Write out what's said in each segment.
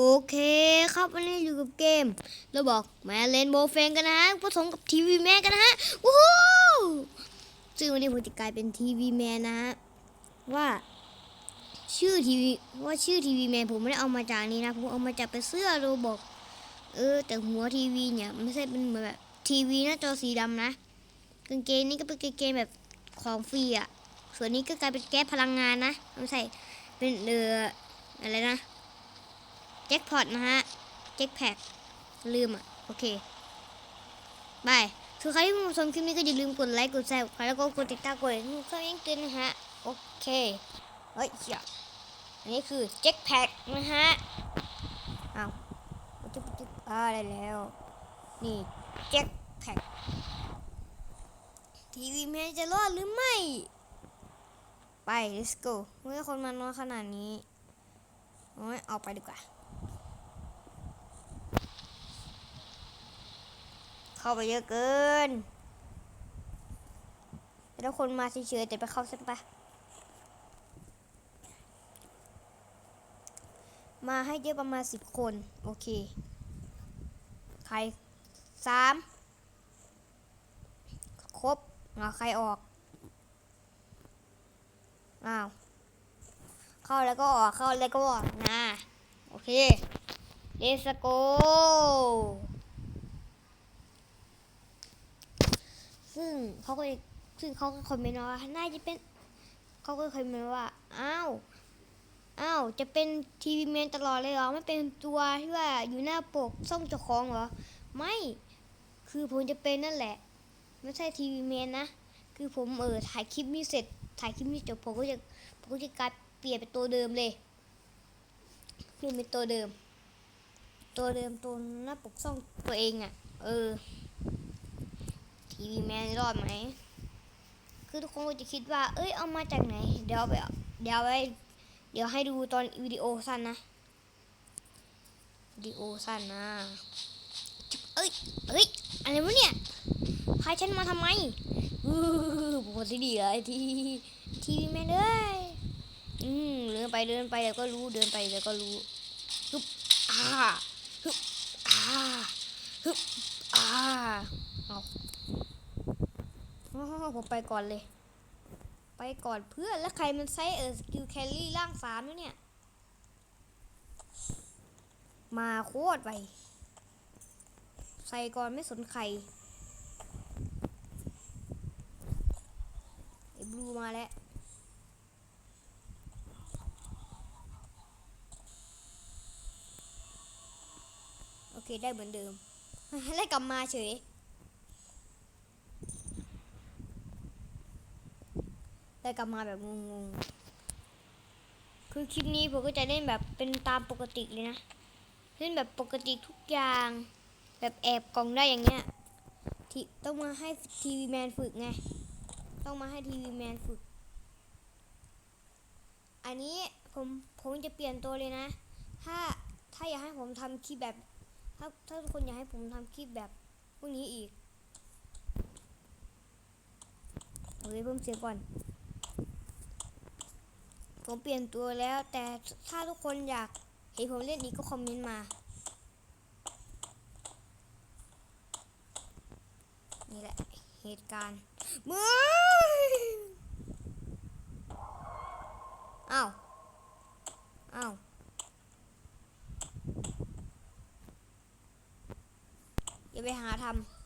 โอเคครับวันนี้อยู่กับเกมเราบอกแม่เลนโบเฟนกันนะฮะผสมกับทีวีแมนกันนะฮะวู้ฮู้ซึ่งวันนี้ผมจะกลายเป็นทีวีแมนนะฮะว่าชื่อทีวีว่าชื่อทีวีแมนผมไม่ได้เอามาจากนี้นะผมเอามาจากเป็นเสื้อโรบอกเออ แต่หัวทีวีเนี่ยไม่ใช่เป็นเหมือนแบบทีวีหน้าจอสีดำนะกางเกงนี่ก็เป็นกางเกงแบบของฟรีอะส่วนนี้ก็กลายเป็นแก๊สพลังงานนะไม่ใช่เป็นเอออะไรนะ แจ็คพอตนะฮะ แจ็คแพคลืมอะ โอเคบายคือใครที่มาชมคลิปนี้ก็อย่าลืมกดไลค์ กดแชร์แล้วก็กดติดตามกดให้เพื่อยังเตือนนะฮะ โอเค เฮ้ยเหี้ยอันนี้คือแจ็คแพคนะฮะอ้าวจุ๊บจุ๊บอ่าได้แล้ว นี่แจ็คแพคทีวีแมนจะรอดหรือไม่ ไป let's go เมื่อคนมานอนขนาดนี้โอ้ยเอาไปดีกว่า เข้าไปเยอะเกินแล้วคนมาเฉยๆแต่ไปเข้าสักปะมาให้เยอะประมาณสิบคน โอเค ใครสามครบเอาใครออก อ้าว เข้าแล้วก็ออก เข้าแล้วก็ออกนะ โอเค let's go ซึ่งเขาก็ซึ่งเขาก็คอมเมนต์มาว่าน่าจะเป็นเขาก็คอมเมนต์ว่าอ้าวอ้าวจะเป็นทีวีแมนตลอดเลยเหรอไม่เป็นตัวที่ว่าอยู่หน้าปกส่องเจ้าของเหรอไม่คือผมจะเป็นนั่นแหละ ไม่ใช่ทีวีแมนนะคือผมเออถ่ายคลิปนี้เสร็จ ถ่ายคลิปนี้จบผมก็จะผมก็จะกลายเปลี่ยนเป็นตัวเดิมเลยเปลี่ยนเป็นตัวเดิม ตัวเดิมตัวหน้าปกส่องตัวเองอะ่ะ เออ ทีวีแมนรอดไหม คือทุกคนก็จะคิดว่า เอ้ย เอามาจากไหน เดี๋ยวไปเอาเดี๋ยวไปเดี๋ยวให้ดูตอนวิดีโอสั้นนะ วิดีโอสั้นนะ เอ้ย เอ้ย อะไรวะเนี่ย พาฉันมาทำไมอือปกติดีเลยทีทีวีแมนเอ้ยอืมเดินไปเดินไปเดี๋ยวก็รู้ เดินไปเดี๋ยวก็รู้ฮึบอ่าฮึบอ่าฮึบอ่าเอา ผมไปก่อนเลย ไปก่อนเพื่อนแล้วใครมันใช้เออสกิลแคลรี่ร่างสามด้วยเนี่ย มาโคตรไปใส่ก่อนไม่สนใครไอ้บลูมาแล้วโอเคได้เหมือนเดิมได้วกลับมาเฉย ได้กลับมาแบบงงๆ คือคลิปนี้ผมก็จะเล่นแบบเป็นตามปกติเลยนะ เล่นแบบปกติทุกอย่าง แบบแอบกล่องได้อย่างเงี้ยที่ต้องมาให้ทีวีแมนฝึกไง ต้องมาให้ทีวีแมนฝึก อันนี้ผมผมจะเปลี่ยนตัวเลยนะ ถ้าถ้าอยากให้ผมทำคลิปแบบ ถ้าถ้าทุกคนอยากให้ผมทำคลิปแบบพวกนี้อีก โอเคเพิ่มเสียงก่อน ผมเปลี่ยนตัวแล้ว แต่ถ้าทุกคนอยากเห็นผมเล่นอีกก็คอมเมนต์มา นี่แหละเหตุการณ์มึงอ้าวอ้าวอย่าไปหาทำ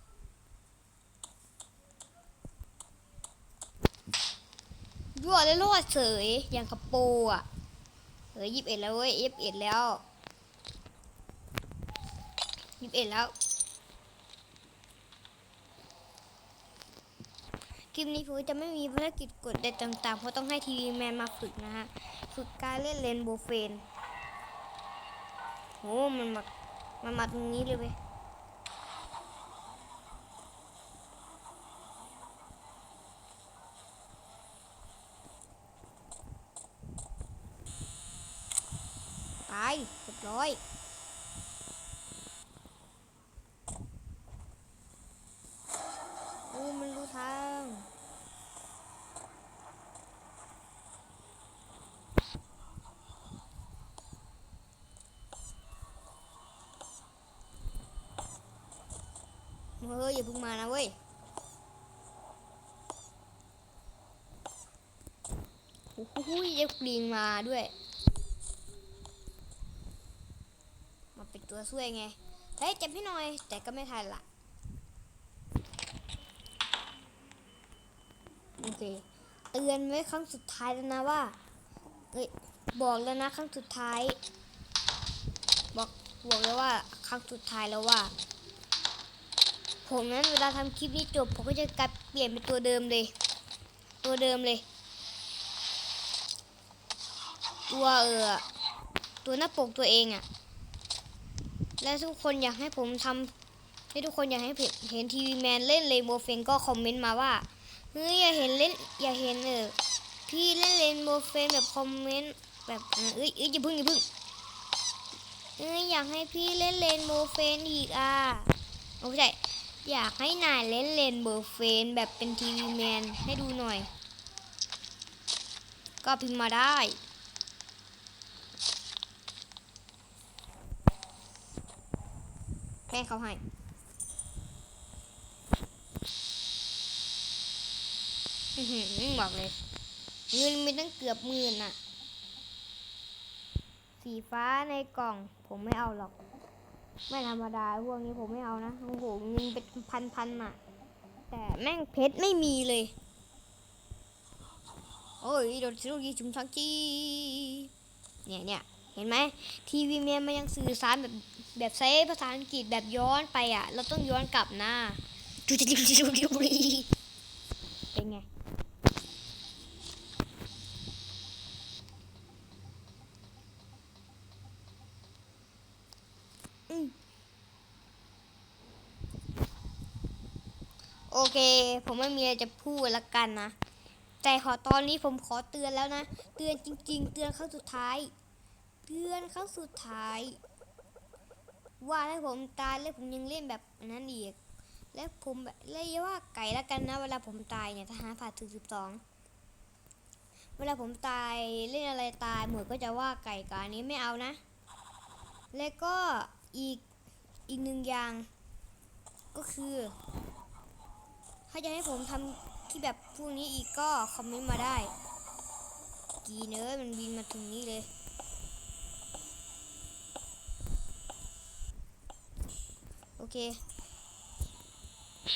ยั่วเลย รอดเฉยอย่างกระโปรงอะเฮ้ยยิบเอ็ดแล้วเว้ยยิบเอ็ดแล้วยิบเอ็ดแล้วคลิปนี้ผมจะไม่มีภารกิจกดใดต่างๆ เพราะต้องให้ทีวีแมนมาฝึกนะฮะ ฝึกการเล่นเลนโบว์เฟนโอ้มันมา มันมาตรงนี้เลยเว้ย ตายเรียบร้อย โอ้ มันรู้ทาง เฮ้ย อย่าเพิ่งมานะเว้ยโอ้โหเย็บกรีนมาด้วย มาเป็นตัวช่วยไง เฮ้ยเจ็บให้หน่อย แต่ก็ไม่ทันละโอเค เตือนไว้ครั้งสุดท้ายแล้วนะว่าเอ้ย บอกแล้วนะครั้งสุดท้าย บอกบอกแล้วว่าครั้งสุดท้ายแล้วว่า ผมนั้นเวลาทำคลิปนี้จบ ผมก็จะกลับเปลี่ยนเป็นตัวเดิมเลย ตัวเดิมเลย ตัวเออตัวหน้าปกตัวเองอะ่ะ และทุกคนอยากให้ผมทำให้ทุกคนอยากให้เห็นทีวีแมนเล่นเลนโบเฟนก็คอมเมนต์มาว่าเฮ้ยอย่าเห็นเล่นอย่าเห็นเออพี่เล่นเลนโบเฟนแบบคอมเมนต์แบบอะเอ้ยเอ้ยอย่าพึ่งอย่าพึ่งเอ้ยอยากให้พี่เล่นเลนโบเฟนอีกอะโอ้ไม่ใช่ อยากให้นายเล่นเลนโบอร์เฟนแบบเป็นทีวีแมนให้ดูหน่อย ก็พิมพ์มาได้ แม่เขาให้หือบอกเลย เงินมีตั้งเกือบหมื่นน่ะสีฟ้าในกล่อง ผมไม่เอาหรอก ไม่ธรรมดาพวกนี้ผมไม่เอานะโอ้โหเงินเป็นพันพันๆน่ะแต่แม่งเพชรไม่มีเลย โอ้ยโดนซิโรยีชุมทักจีเนี่ยเนี่ยเห็นไหมทีวีเมียมันยังสื่อสารแบบแบบใช้ภาษาอังกฤษแบบย้อนไปอะ เราต้องย้อนกลับหน้าเป็นไง อืมโอ เค ผมไม่มีอะไรจะพูดละกันนะ แต่ขอตอนนี้ผมขอเตือนแล้วนะ เตือนจริง ๆ เตือนครั้งสุดท้าย เตือนครั้งสุดท้าย ว่าถ้าผมตายแล้วผมยังเล่นแบบนั้นอีก และผมแบบเรียกว่าไก่ละกันนะ เวลาผมตายเนี่ยทหารผ่านถึงสิบสองเวลาผมตายเล่นอะไรตายเหมือนก็จะว่าไก่กบอันนี้ไม่เอานะ แล้วก็อีกอีกหนึ่งอย่างก็คือ ถ้าจะให้ผมทำที่แบบพวกนี้อีกก็คอมเมนต์มาได้ กีเนอร์มันบินมาถึงนี้เลยโอเค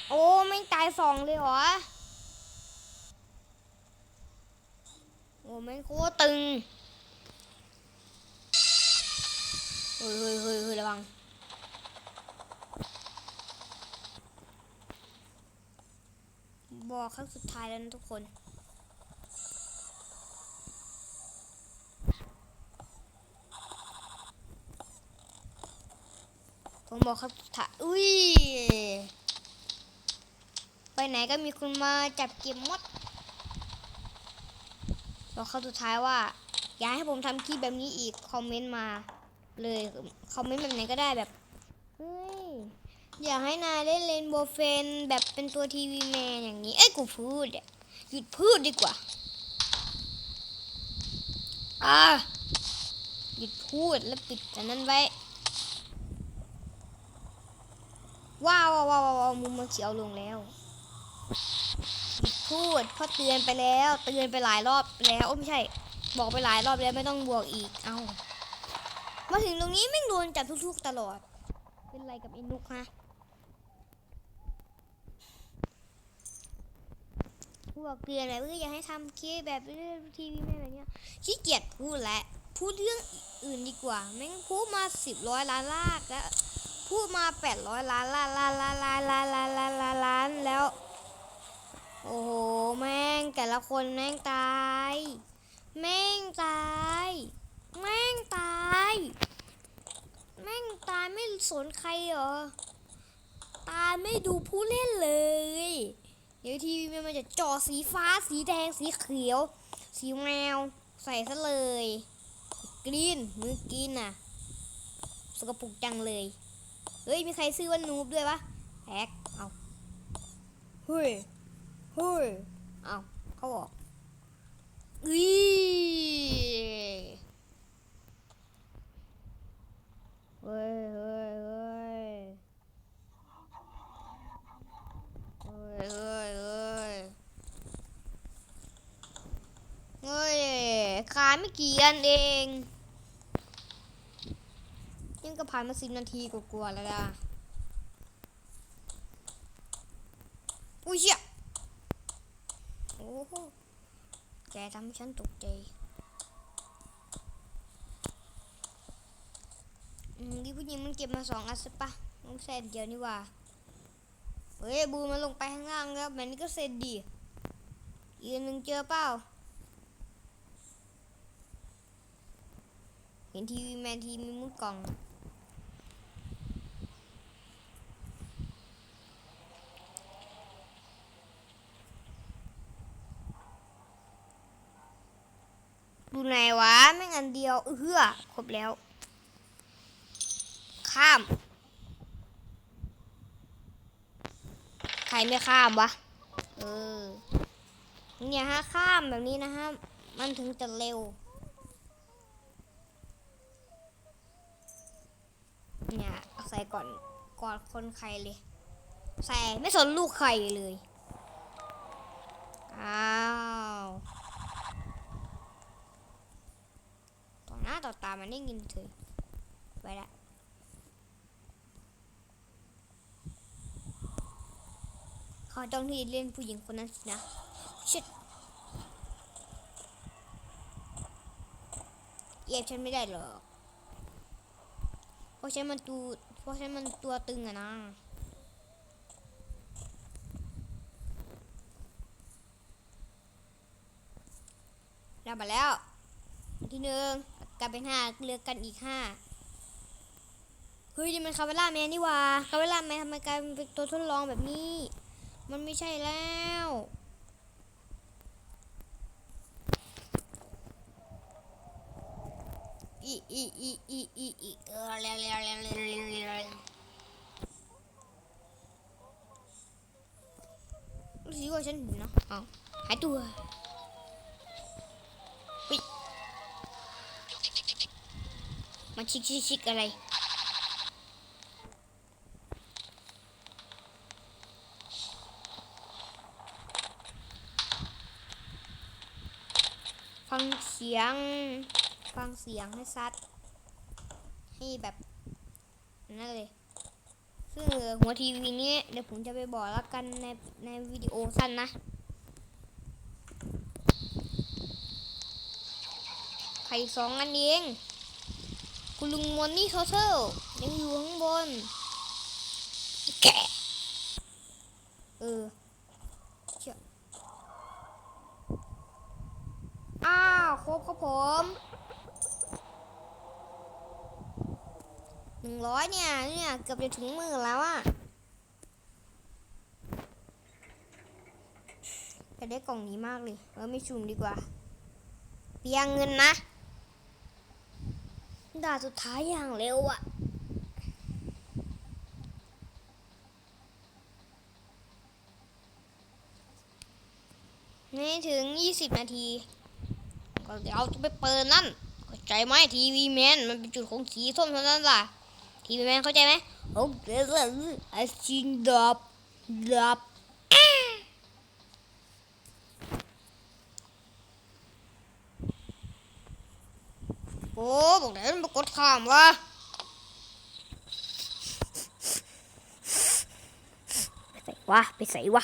โอ้ไม่ตายสองเลยเหรอโอ้ไม่โคตรตึงเฮ้ยเฮ้ยเฮ้ยเฮ้ยระวัง บอกครั้งสุดท้ายแล้วนะทุกคน ผมบอกครับถ้าอุ้ย ไปไหนก็มีคนมาจับเก็บมด บอกเขาสุดท้ายว่า อยากให้ผมทำคลิปแบบนี้อีก คอมเมนต์มาเลย คอมเมนต์แบบไหนก็ได้แบบ เฮ้ย อยากให้นายเล่นเลนโบเฟนแบบเป็นตัวทีวีแมนอย่างนี้ เอ้ยกูพูดอะหยุดพูดดีกว่า อ่าหยุดพูดแล้วปิดอันนั้นไว้ ว้าวว้าวว้าวมุมมันเขียวลงแล้วหยุดพูดเพราเตือนไปแล้วเตือนไปหลายรอบแล้วโอ้ไม่ใช่ บอกไปหลายรอบแล้วไม่ต้องบวกอีกเอามาถึงตรงนี้ไม่โดนจับทุกๆตลอด เป็นไรกับไอ้นุกฮะ พวกเตือนอะไรเอออยากให้ทำคลิปแบบเรื่องทีวีแม่แบบเนี้ยขี้เกียจพูดแล้วพูดเรื่องอื่นดีกว่าแม่งพูดมาสิบร้อยล้านลากแล้วพูดมาแปดร้อยล้านล้านล้านล้านล้านล้านล้านล้านล้านล้านแล้ว โอ้โหแม่งแต่ละคนแม่งตาย แม่งตาย แม่งตาย แม่งตายไม่สนใครเหรอ ตายไม่ดูผู้เล่นเลย เดี๋ยวทีวีมันจะจอสีฟ้า สีแดง สีเขียว สีแมว ใส่ซะเลย กรีนมือกรีนน่ะ สกปรกจังเลย เฮ้ย มีใครซื้อว่านูบด้วยวะแฮกเอาเฮ้ยเฮ้ยเอาเขาบอกอีเฮ้ยเฮ้ยเฮ้ย เอ้ยเอ้ยเอ้ยขายไม่กี่อันเองยังก็ผ่านมาสิบนาทีกว่าๆแล้วล่ะอุ้ยเชี่ยโอ้โหแกทำฉันตกใจอืมที่ผู้หญิงมันเก็บมาสองอันสิปะมันแสนเดียวนี่ว่า เฮ้ยบูมันลงไปข้างล่างแล้วแบบนี้ก็เซนดีอีกนหนึ่งเจอเปล่าเห็นทีวีแมนทีมีมุดกล่องดูไหนวะ ไม่งันเดียว เอื้อครบแล้ว ข้าม ใค รไม่ข้ามวะ เออ เนี่ยฮะข้ามแบบนี้นะฮะ มันถึงจะเร็ว เนี่ยเอาใส่ก่อนก่อนคนใครเลย ใส่ไม่สนลูกใครเลย อ้าวต่อหน้าต่อตามันได้ยินเธอไปละ เขาจ้องที่เล่นผู้หญิงคนนั้นนะชิดเย็บฉันไม่ได้หรอกเพราะฉันมันตัวเพราะฉันมันตัวตึงอะนะได้มาแล้ว ที่หนึ่งกลายเป็นห้าเลือกกันอีกห้าเฮ้ยนี่มันคาเวล่าแมนนี่ว่าคาเวล่าแมนทำไมกลายเป็นตัวทดลองแบบนี้ มันไม่ใช่แล้วอีอีอีอีอีอีเออเร็วเร็วเร็วเร็วเร็วเร็วรู้สึกว่าฉันเห็นเนาะเอาหายตัววิมาชิกชิกชิกอะไร ฟังเสียง ฟังเสียงให้ซัด ให้แบบนั่นเลยซึ่งหัวทีวีนี้เดี๋ยวผมจะไปบอกแล้วกันในในวิดีโอสั้นนะ ไข่สองอันเองคุณลุงมอนนี่โทเทลยังอยู่ข้างบนแกเออเชื่ออ้าวคร บครับผมหนึ่งร้อยเนี่ยเนี่ยเกือบจะถึงหมื่นแล้วอะแต่ได้กล่องนี้มากเลยเออไม่ชุมดีกว่า เปียงเงินนะด่าสุดท้ายอย่างเร็วอะไม่ถึง 20 นาที เดี๋ยวเราจะไปเปิดนั่นเข้าใจไหมทีวีแมนมันเป็นจุดของสีส้มเท่านั้นล่ะทีวีแมนเข้าใจไหมโอเคเลยไอชินดับดับโอ้บอกเดี๋ยวมันกดข้ามวะไปใส่วะไปใส่วะ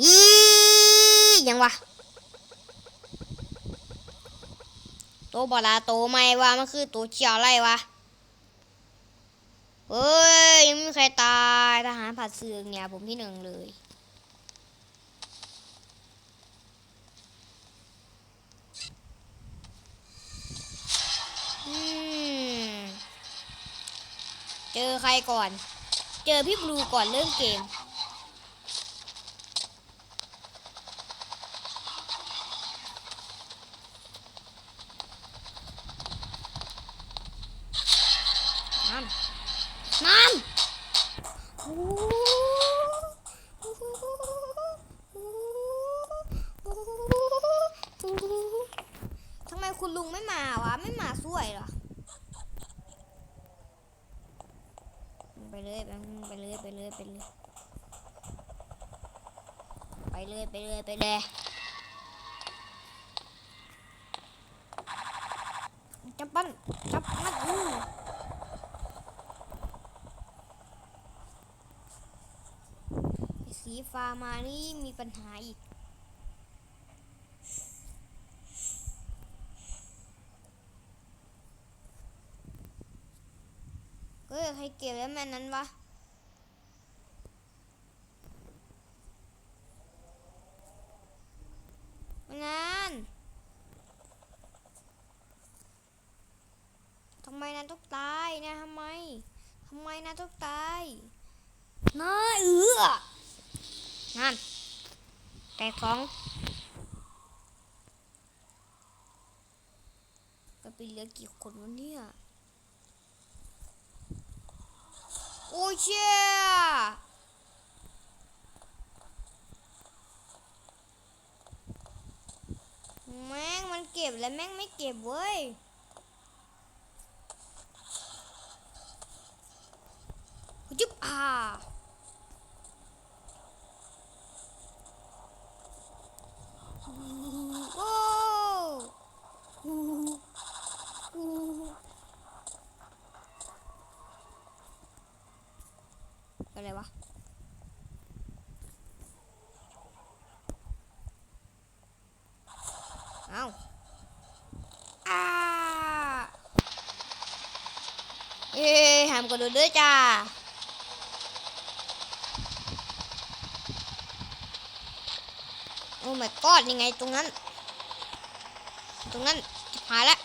อียังวะ ตัวบลาโตไม่ว่ามันคือตัวเจียวอะไรวะเฮ้ยยังไม่มีใครตายทหารผัดเสืองเนี่ยผมที่หนึ่งเลยเจอใครก่อน เจอพี่บลูก่อนเริ่มเกม น้ำน้ำโอ้ทำไมคุณลุงไม่มาวะ ไม่มาสวยเหรอ ไปเลยไปไปเลยไปเลยไปเลยไปเลยไปเลยไปเลย จับมันจับมันอือไอ้ สีฟ้ามานี่มีปัญหาอีก ก็อยใครเก็บแล้วแม่นั้นวะ มานานทำไมนานต้องตายนะทำไม ทำไมนานต้องตายน้าเอือนั่นแตกสอง กี่คนวะเนี่ยโอ้ยเชี่ยแม่งมันเก็บแล้วแม่งไม่เก็บเว้ยจุ๊บอ่าออะไรวะ เอาอ่า เอ้หามกระโดดเด้อจ้าโอ้ my god ยังไงตรงนั้น ตรงนั้นจะหายแล้ว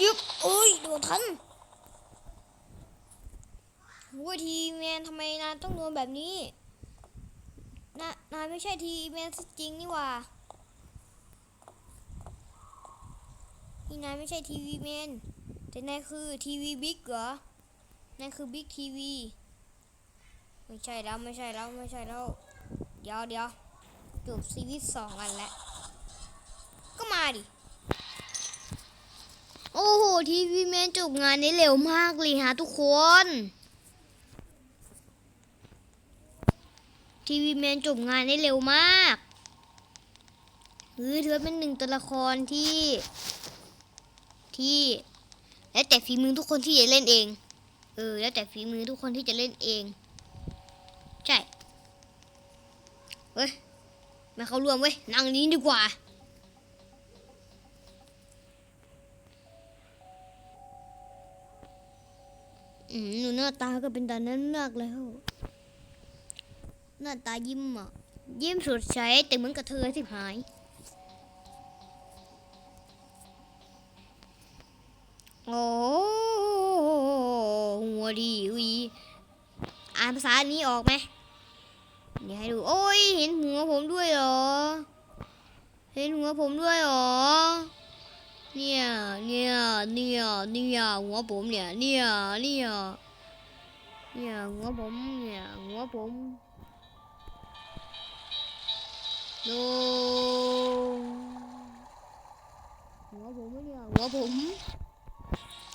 ยึบเอ้ยโดดทันโอ้ยทีแมนทำไมนายต้องโดนแบบนี้นานายไม่ใช่ทีแมนจริงนี่ว่านี่นายไม่ใช่ทีวีแมน แต่นายคือทีวีบิ๊กเหรอนายคือบิ๊กทีวีไม่ใช่แล้วไม่ใช่แล้วไม่ใช่แล้วเดี๋ยวเดี๋ยวจบซีรีส์สองกันแล้ว ก็มาดิ โอ้โหทีวีแมนจบงานได้เร็วมากเลยฮะทุกคนทีวีแมนจบงานได้เร็วมากเออเธอเป็นหนึ่งตัวละครที่ที่ แล้วแต่ฝีมือทุกคนที่จะเล่นเอง เออ แล้วแต่ฝีมือทุกคนที่จะเล่นเอง ใช่ เว้ยไม่เข้าร่วมเว้ย นั่งนี้ดีกว่า อืมหนูหน้าตาก็เป็นตานั้นมากแล้ว หน้าตายิ้มอะ ยิ้มสดใสแต่เหมือนกับเธอสิหาย โอ้หัวดีวีอ่านภาษานี้ออกไหมเดี๋ยวให้ดู โอ้ย เห็นหัวผมด้วยเหรอ เห็นหัวผมด้วยเหรอ เนี่ย เนี่ย เนี่ย เนี่ย หัวผมเนี่ย เนี่ย เนี่ย เนี่ย หัวผม เนี่ย หัวผมดูหัวผมเนี่ยหัวผม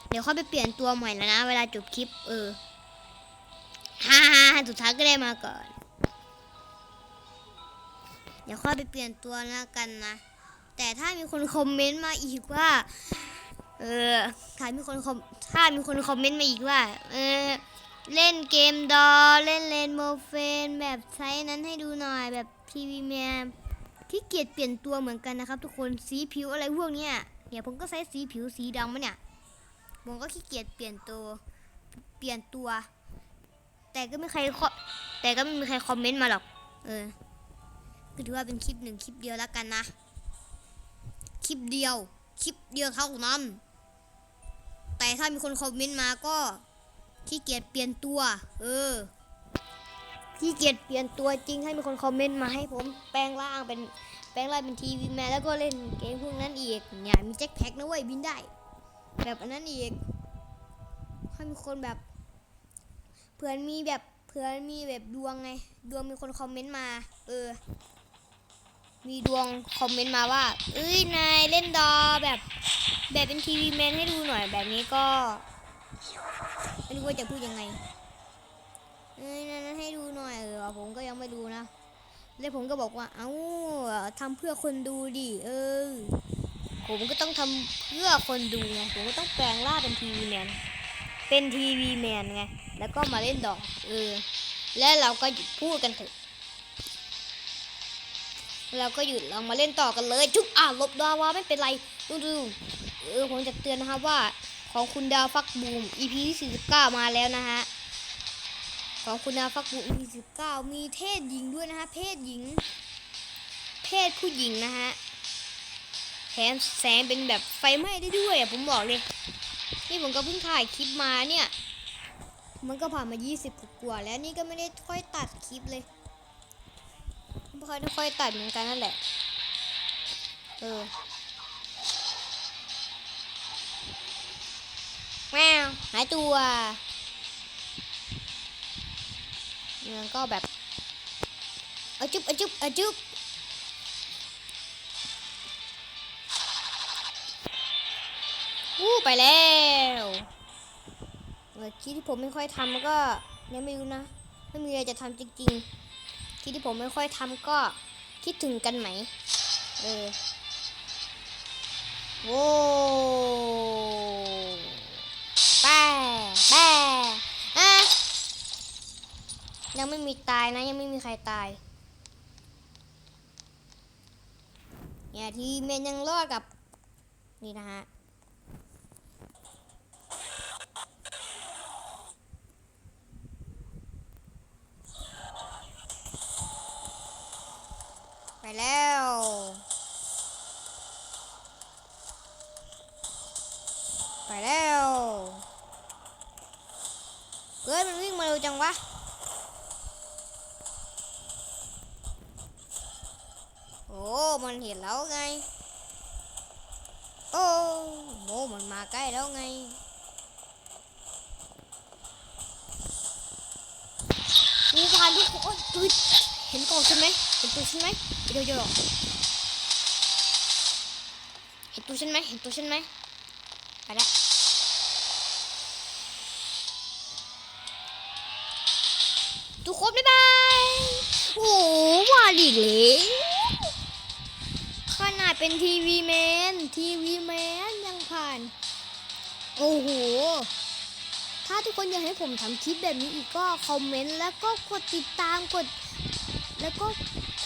เดี๋ยวเขาไปเปลี่ยนตัวใหม่แล้วนะ เวลาจบคลิป เออฮ่าฮ่าสุดท้ายก็ได้มาก่อน เดี๋ยวค่อยไปเปลี่ยนตัวแล้วกันนะ แต่ถ้ามีคนคอมเมนต์มาอีกว่า เออถ้ามีคนคอมถ้ามีคนคอมเมนต์มาอีกว่า เออ เล่นเกมดอ เล่นเลนโมเฟนแบบไซส์นั้นให้ดูหน่อยแบบทีวีแมนขี้เกียจเปลี่ยนตัวเหมือนกันนะครับ ทุกคนสีผิวอะไรพวกเนี้ยเนี่ยผมก็ใช้สีผิวสีดำมาเนี่ย ผมก็ขี้เกียจเปลี่ยนตัว เปลี่ยนตัว แต่ก็ไม่ใครแต่ก็ไม่มีใครคอมเมนต์มาหรอก เออก็ถือว่าเป็นคลิปหนึ่งคลิปเดียวแล้วกันนะ คลิปเดียว คลิปเดียวเท่านั้น แต่ถ้ามีคนคอมเมนต์มาก็ขี้เกียจเปลี่ยนตัว เออขี้เกียจเปลี่ยนตัวจริงให้มีคนคอมเมนต์มาให้ผมแปลงร่างเป็นแปลงร่างเป็นทีวีแมนแล้วก็เล่นเกมพวกนั้นอีกเนี่ยมีแจ็คแพ็กนะเว้ยบินได้ แบบอันนั้นอีกให้มีคนแบบ เผื่อมีแบบเผื่อมีแบบดวงไง ดวงมีคนคอมเมนต์มา เออ มีดวงคอมเมนต์มาว่า เอ้ยนายเล่นดอแบบ แบบเป็นทีวีแมนให้ดูหน่อยแบบนี้ก็ไม่รู้ว่าจะพูดยังไงเอ้ยนั้นให้ดูหน่อยเออผมก็ยังไม่ดูนะแล้วผมก็บอกว่า เอ้าทำเพื่อคนดูดิเออ ผมก็ต้องทำเพื่อคนดูไงผมก็ต้องแปลงร่างเป็นทีวีแมนเป็นทีวีแมนไงแล้วก็มาเล่นดอกเออและเราก็หยุดพูดกันเถอะเราก็หยุดเรามาเล่นต่อกันเลยจุ๊บอ่าลบดาวาไม่เป็นไรดูดูเออผมจะเตือนนะครับว่าของคุณดาวฟักบูม EP ที่49 มาแล้วนะฮะของคุณดาวฟักบูม EP 19มีเพศหญิงด้วยนะฮะเพศหญิง เพศผู้หญิงนะฮะ แถมแสงเป็นแบบไฟไหม้ได้ด้วยอะผมบอกเลย นี่ผมก็เพิ่งถ่ายคลิปมาเนี่ย มันก็ผ่านมา 20กว่าแล้วนี่ก็ไม่ได้ค่อยตัดคลิปเลยไม่ค่อยได้ค่อยตัดเหมือนกันนั่นแหละ เออแมวหายตัวเมืองก็แบบอจุ๊บอจุ๊บอจุ๊บ อู้ไปแล้วเออคลิปที่ผมไม่ค่อยทำก็ยังไม่รู้นะ ไม่มีอะไรจะทำจริงๆคลิปที่ผมไม่ค่อยทำก็คิดถึงกันไหม เออโว้แป้แป้อะยังไม่มีตายนะ ยังไม่มีใครตาย เนี่ยทีเมนยังรอดกับ นี่นะฮะ แล้ว ไปแล้วเฮ้ยมันวิ่งมาเร็วจังวะโอ้มันเห็นแล้วไง โอ้โมมันมาใกล้แล้วไงมีพานทุกคนอุ๊ยเห็นกล่องใช่ไหมเห็นตัวฉันไหม เดี๋ยวเดี๋ยวเห็นตัวฉันไหมเห็นตัวฉันไหมไปละทุกคนบ๊ายบายโอ้โหว่าดีเลยขนาดเป็นทีวีแมนทีวีแมนยังผ่าน โอ้โห ถ้าทุกคนอยากให้ผมทำคลิปแบบนี้อีกก็คอมเมนต์แล้วก็กดติดตามกด แล้วก็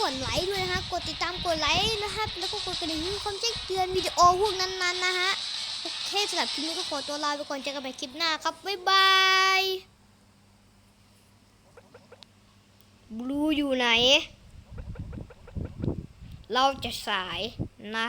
กดไลค์ด้วยนะฮะ กดติดตามกดไลค์นะครับ แล้วก็กดกระดิ่งเพื่อความแจ้งเตือนวิดีโอพวกนั้นๆนะฮะ โอเคสำหรับคลิปนี้ก็ขอตัวลาไปก่อนเจอกันใหม่คลิปหน้าครับ บ๊ายบายบลูอยู่ไหน เราจะสายนะ